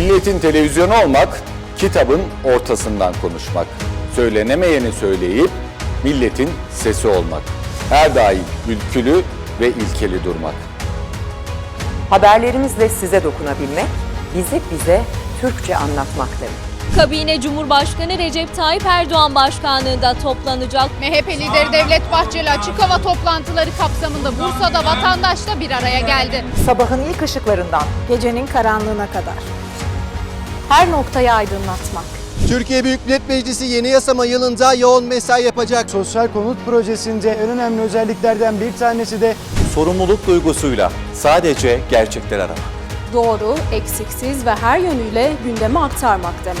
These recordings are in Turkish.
Milletin televizyonu olmak, kitabın ortasından konuşmak. Söylenemeyeni söyleyip milletin sesi olmak. Her daim ülkülü ve ilkeli durmak. Haberlerimizle size dokunabilmek, bizi bize Türkçe anlatmak demek. Kabine Cumhurbaşkanı Recep Tayyip Erdoğan başkanlığında toplanacak. MHP lideri Devlet Bahçeli açık hava toplantıları kapsamında Bursa'da vatandaşla bir araya geldi. Sabahın ilk ışıklarından gecenin karanlığına kadar. Her noktayı aydınlatmak. Türkiye Büyük Millet Meclisi yeni yasama yılında yoğun mesai yapacak. Sosyal konut projesinde en önemli özelliklerden bir tanesi de sorumluluk duygusuyla sadece gerçekleri aramak. Doğru, eksiksiz ve her yönüyle gündeme aktarmak demek.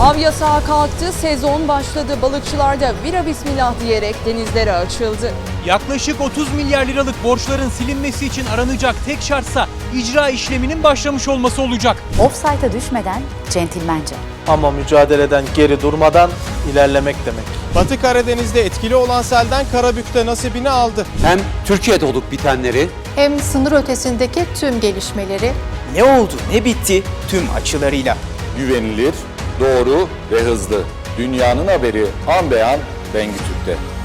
Av yasağı kalktı, sezon başladı. Balıkçılar da vira bismillah diyerek denizlere açıldı. Yaklaşık 30 milyar liralık borçların silinmesi için aranacak tek şartsa icra işleminin başlamış olması olacak. Offside'a düşmeden centilmence. Ama mücadeleden geri durmadan ilerlemek demek. Batı Karadeniz'de etkili olan selden Karabük'te nasibini aldı. Hem Türkiye'de olup bitenleri Hem sınır ötesindeki tüm gelişmeleri Ne oldu ne bitti tüm açılarıyla. Güvenilir, doğru ve hızlı. Dünyanın haberi an beyan Bengü Türk'te.